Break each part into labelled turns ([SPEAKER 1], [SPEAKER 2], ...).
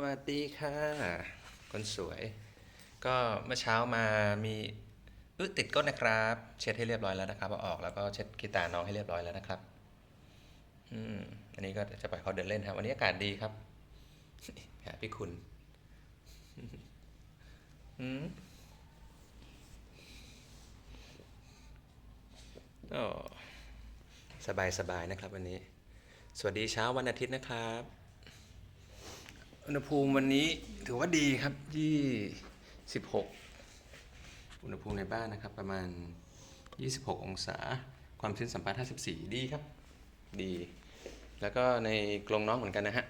[SPEAKER 1] วัสดีค่ะ คนสวย ก็เมื่อเช้ามามีอึติดก้นนะครับ เช็ดให้เรียบร้อยแล้วนะครับเอาออกแล้วก็เช็ดกีตาร์น้องให้เรียบร้อยแล้วนะครับ อืมอันนี้ก็จะปล่อยเขาเดินเล่นครับ วันนี้อากาศดีครับหาพี่คุณ อืมโอ้สบายสบายๆนะครับวันนี้ สวัสดีเช้าวันอาทิตย์นะครับ อุณหภูมิวันนี้ถือว่าดีครับยี่สิบหกอุณหภูมิในบ้านนะครับประมาณ 26 องศา ความชื้นสัมพัทธ์54 ดีครับ ดี แล้วก็ในกรงน้องเหมือนกันนะฮะ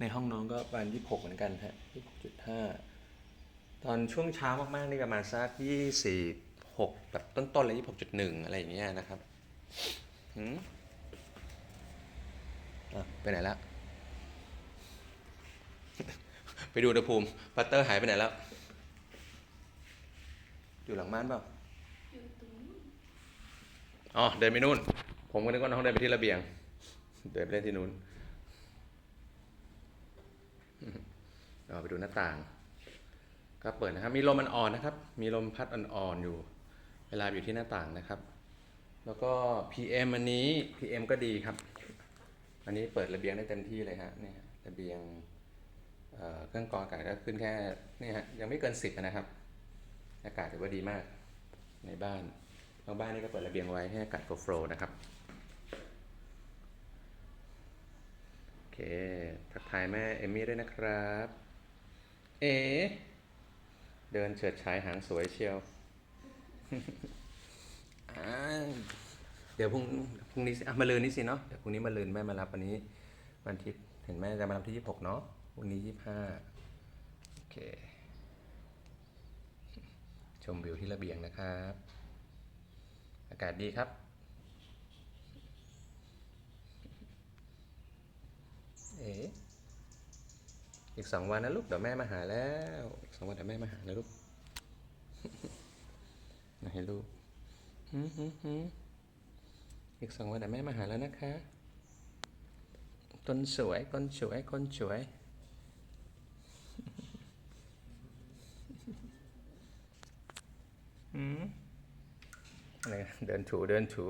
[SPEAKER 1] ในห้องน้องก็ประมาณ 26 เหมือนกันฮะ26.5 ตอนช่วงเช้ามากๆนี่ประมาณสัก26 แบบต้นๆเลย26.1 อะไรอย่างเงี้ยนะครับหืมอะไปไหนละ ไปดูอุณหภูมิพัตเตอร์หายไปไหนแล้ว อยู่หลังม่านเปล่าอ๋อเดินไปนู่น ผมก็นึกว่าน้องเดินไปที่ระเบียง เดินไปเล่นที่นู้นเอาไปดูหน้าต่าง ก็เปิดนะครับ มีลมอ่อนๆนะครับ มีลมพัดอ่อนๆอยู่ เวลาอยู่ที่หน้าต่างนะครับ แล้วก็ PM อันนี้ PM ก็ดีครับ อันนี้เปิดระเบียงได้เต็มที่เลยฮะนี่ฮะระเบียง เเครื่องกรองอากาศก็ขึ้นแค่นี่ฮะยังไม่เกินสิบนะครับ อากาศถือว่าดีมากในบ้านบางบ้านนี่ก็เปิดระเบียงไว้ให้อากาศโฟล์นะครับโอเคทักทายแม่เอมี่ด้วยนะครับ เอ เดินเฉิดฉายหางสวยเชียวเดี๋ยวพรุ่งพรุ่งนี้มาลืนนี่สิเนาะเดี๋ยวพรุ่งนี้มาลืนแม่มารับวันนี้ วันทิตย์เห็นแม่จะมารับที่ยี่สิบหกเนาะ วันนี้ยี่สิบห้าโอเค ชมวิวที่ระเบียงนะครับ อากาศดีครับ เอ๋อีกสองวันนะลูก เดี๋ยวแม่มาหาแล้ว อีกสองวันเดี๋ยวแม่มาหานะลูกนะให้ลูกหืมหืมหืมอีกสองวันเดี๋ยวแม่มาหาแล้วนะคะ คนสวย คนสวย คนสวย อืมอะไรนะ เดินถูเดินถู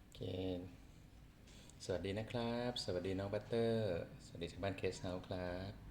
[SPEAKER 1] โอเคสวัสดีนะครับ สวัสดีน้องบัตเตอร์ สวัสดีชาวบ้านเคสเฮาส์ครับ